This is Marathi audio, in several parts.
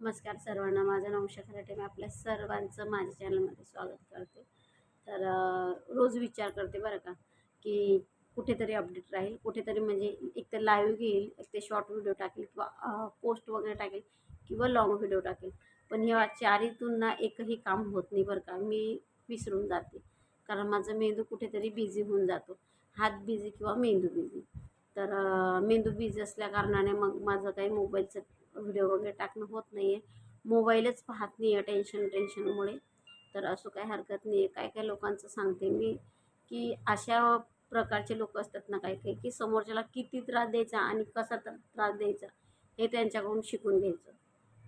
नमस्कार सर्वांना. माझं नाव उषा खराटे. मी आपल्या सर्वांचं माझ्या चॅनलमध्ये स्वागत करते. तर रोज विचार करते बरं का की कुठेतरी अपडेट राहील कुठेतरी म्हणजे एक तर लाईव्ह घेईल एक ते शॉर्ट व्हिडिओ टाकेल किंवा पोस्ट वगैरे टाकेल किंवा लॉंग व्हिडिओ टाकेल. पण या चारीतून ना एकही काम होत नाही बरं का. मी विसरून जाते. कारण माझं मेंदू कुठेतरी बिझी होऊन जातो. हात बिझी किंवा मेंदू बिझी तर मेंदू बिझी असल्या कारणाने मग माझं काही मोबाईलचं व्हिडिओ वगैरे टाकणं होत नाही आहे मोबाईलच पाहत नाही आहे टेन्शन टेन्शनमुळे तर असं काही हरकत नाही आहे काय काय लोकांचं सांगते मी की अशा प्रकारचे लोक असतात ना काही काही की समोरच्याला किती त्रास द्यायचा आणि कसा त्रास द्यायचा हे त्यांच्याकडून शिकून घ्यायचं.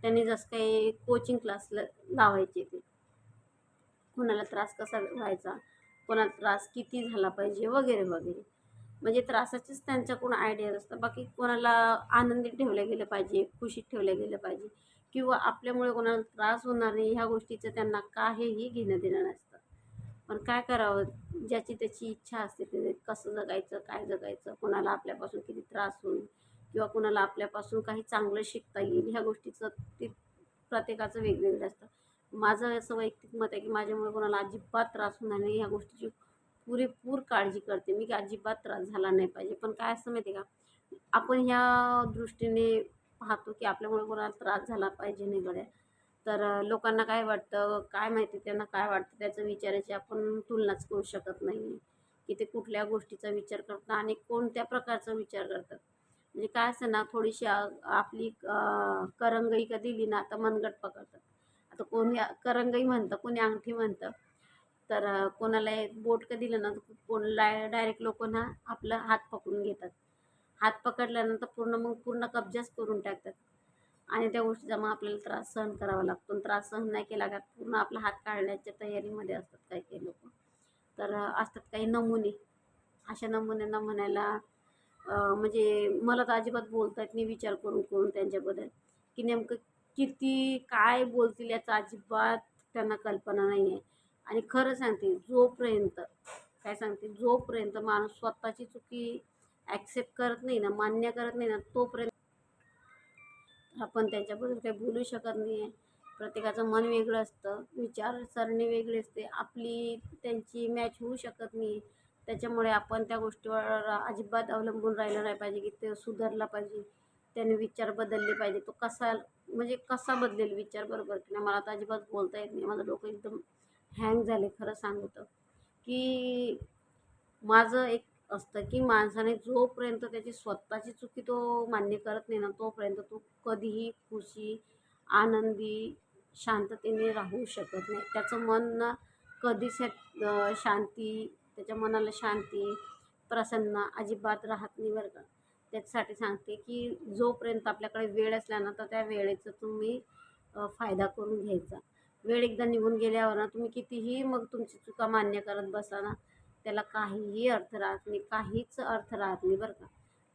त्यांनी जसं काही कोचिंग क्लास लावायचे ते. कोणाला त्रास कसा व्हायचा कोणाला त्रास किती झाला पाहिजे वगैरे वगैरे. म्हणजे त्रासाचीच त्यांच्याकडून आयडिया असतं बाकी कोणाला आनंदी ठेवलं गेलं पाहिजे खुशीत ठेवलं गेलं पाहिजे किंवा आपल्यामुळे कोणाला त्रास होणार नाही ह्या गोष्टीचं त्यांना काहीही घेणं देणं नसतं. पण काय करावं? ज्याची त्याची इच्छा असते ते कसं जगायचं काय जगायचं? कोणाला आपल्यापासून किती त्रास होईल? किंवा कोणाला आपल्यापासून काही चांगलं शिकता येईल? ह्या गोष्टीचं ते प्रत्येकाचं वेगवेगळं असतं. माझं असं वैयक्तिक मत आहे की माझ्यामुळे कोणाला अजिबात त्रास होणार नाही. ह्या गोष्टीची पुरेपूर काळजी करते. मी की अजिबात त्रास झाला नाही पाहिजे. पण काय असतं माहिती आहे का? आपण ह्या दृष्टीने पाहतो की आपल्यामुळे कोणाला त्रास झाला पाहिजे नाही गड्या. तर लोकांना काय वाटतं? काय माहिती त्यांना काय वाटतं? त्याचं विचाराची आपण तुलनाच करू शकत नाही. की ते कुठल्या गोष्टीचा विचार करतात आणि कोणत्या प्रकारचा विचार करतात? म्हणजे काय असतं ना थोडीशी आपली करंगई का दिली ना आता मनगट पकडतात. आता कोणी करंगई म्हणतं कोणी अंगठी म्हणतं. तर कोणाला एक बोट का दिलं ना तर कोणाला डायरेक्ट लोक ना आपला हात पकडून घेतात. हात पकडल्यानंतर पूर्ण मग पूर्ण कब्जाच करून टाकतात. आणि त्या गोष्टीचा मग आपल्याला त्रास सहन करावा लागतो. आणि त्रास सहन नाही केला का पूर्ण आपला हात काढण्याच्या तयारीमध्ये असतात काही काही लोक. तर असतात काही नमुने. अशा नमुन्यांना म्हणायला म्हणजे मला तर अजिबात बोलता येत नाही विचार करून करून त्यांच्याबद्दल. की नेमकं किती काय बोलतील याचा अजिबात त्यांना कल्पना नाही आहे आणि खरं सांगते जोपर्यंत काय सांगते जोपर्यंत माणूस स्वतःची चुकी ॲक्सेप्ट करत नाही ना मान्य करत नाही ना तोपर्यंत आपण त्यांच्याबद्दल काही बोलू शकत नाही आहे प्रत्येकाचं मन वेगळं असतं विचारसरणी वेगळी असते आपली त्यांची मॅच होऊ शकत नाही. त्याच्यामुळे आपण त्या गोष्टीवर अजिबात अवलंबून राहिलं नाही पाहिजे की ते सुधारला पाहिजे त्याने विचार बदलले पाहिजे. तो कसा म्हणजे कसा बदलेल विचार बरोबर की नाही मला तर अजिबात बोलता येत नाही. माझं डोकं एकदम हँग झाले खरं सांगू तर की माझं एक असतं की माणसाने जोपर्यंत त्याची स्वतःची चुकी तो मान्य करत नाही ना तोपर्यंत तो कधीही खुशी आनंदी शांततेने राहू शकत नाही. त्याचं मन ना कधीच शांती त्याच्या मनाला शांती प्रसन्न अजिबात राहत नाही बरं का. त्याच्यासाठी सांगते की जोपर्यंत आपल्याकडे वेळ असला ना तर त्या वेळेचा तुम्ही फायदा करून घ्यायचा. वेळ एकदा निघून गेल्यावर ना तुम्ही कितीही मग तुमची चुका मान्य करत बसा ना त्याला काहीही अर्थ राहत नाही काहीच अर्थ राहत नाही बरं का.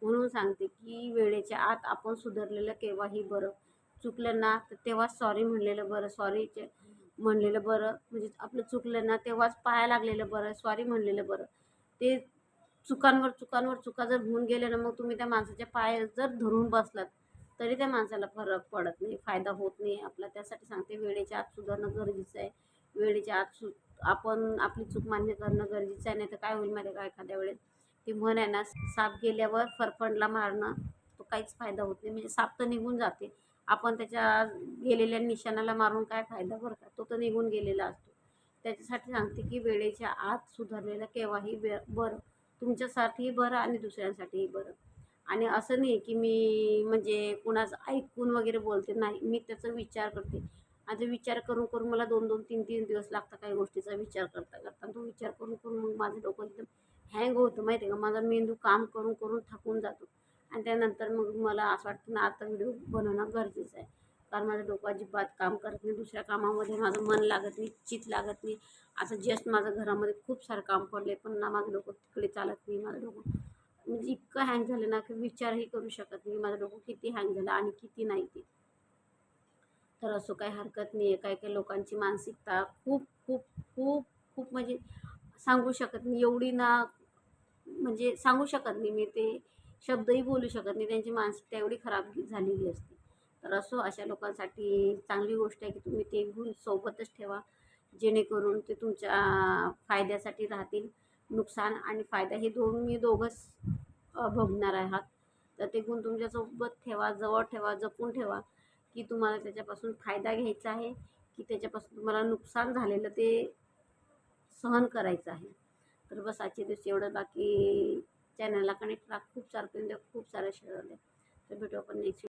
म्हणून सांगते की वेळेच्या आत आपण सुधारलेलं केव्हाही बरं. चुकलं ना तर तेव्हाच सॉरी म्हणलेलं बरं सॉरीचे म्हणलेलं बरं. म्हणजे आपलं चुकलं ना तेव्हाच पाया लागलेलं बरं सॉरी म्हणलेलं बरं. ते चुकांवर चुकांवर चुका जर होऊन गेल्या ना मग तुम्ही त्या माणसाच्या पाय जर धरून बसलात तरी त्या माणसाला फरक पडत नाही फायदा होत नाही. आपला त्यासाठी सांगते वेळेच्या आत सुधारणं गरजेचं आहे. वेळेच्या आत सु आपण आपली चूक मान्य करणं गरजेचं आहे नाही तर काय होईल माहिती का एखाद्या वेळेस? ती म्हण आहे ना साप गेल्यावर फरफंडला मारणं तो काहीच फायदा होत नाही. म्हणजे साप तर निघून जाते. आपण त्याच्या गेलेल्या निशाणाला मारून काय फायदा बरं का? तो तर निघून गेलेला असतो. त्याच्यासाठी सांगते की वेळेच्या आत सुधारलेलं केव्हाही बे बरं. तुमच्यासाठीही बरं आणि दुसऱ्यांसाठीही बरं. आणि असं नाही की मी म्हणजे कुणाचं ऐकून वगैरे बोलते नाही. मी त्याचा विचार करते. आणि तो विचार करून करून मला दोन दोन तीन तीन दिवस लागतात काही गोष्टीचा विचार करता करता. तो विचार करून करून मग माझं डोकं एकदम हँग होतं माहिती आहे का? माझा मेंदू काम करून करून थकून जातो. आणि त्यानंतर मग मला असं वाटतं ना आता व्हिडिओ बनवणं गरजेचं आहे. कारण माझं डोकं अजिबात काम करत नाही. दुसऱ्या कामामध्ये माझं मन लागत नाही चित लागत नाही. आता जस्ट माझं घरामध्ये खूप सारं काम पडले पण ना माझं डोकं तिकडे चालत नाही माझं डोकं म्हणजे इतकं हँग झालं ना की विचारही करू शकत नाही माझं डोकं किती हँग झालं आणि किती नाही ते. तर असं काही हरकत नाही आहे काही काही लोकांची मानसिकता खूप खूप खूप खूप म्हणजे सांगू शकत नाही. एवढी ना म्हणजे सांगू शकत नाही मी ते. शब्दही बोलू शकत नाही. त्यांची मानसिकता एवढी खराब झालेली असते. तर असो अशा लोकांसाठी चांगली गोष्ट आहे की तुम्ही ते गुण सोबतच ठेवा. जेणेकरून ते तुमच्या फायद्यासाठी राहतील. नुकसान आणि फायदा हे दोन मी दोघंच भोगणार आहात. तर ते गुण तुमच्यासोबत ठेवा जवळ ठेवा जपून ठेवा की तुम्हाला त्याच्यापासून फायदा घ्यायचा आहे की त्याच्यापासून तुम्हाला नुकसान झालेलं ते सहन करायचं आहे. तर बस आजचे दिवशी एवढं बाकी चॅनलला कनेक्ट राहा. खूप सारखं खूप साऱ्या शेअर तर भेटू आपण नेक्स्ट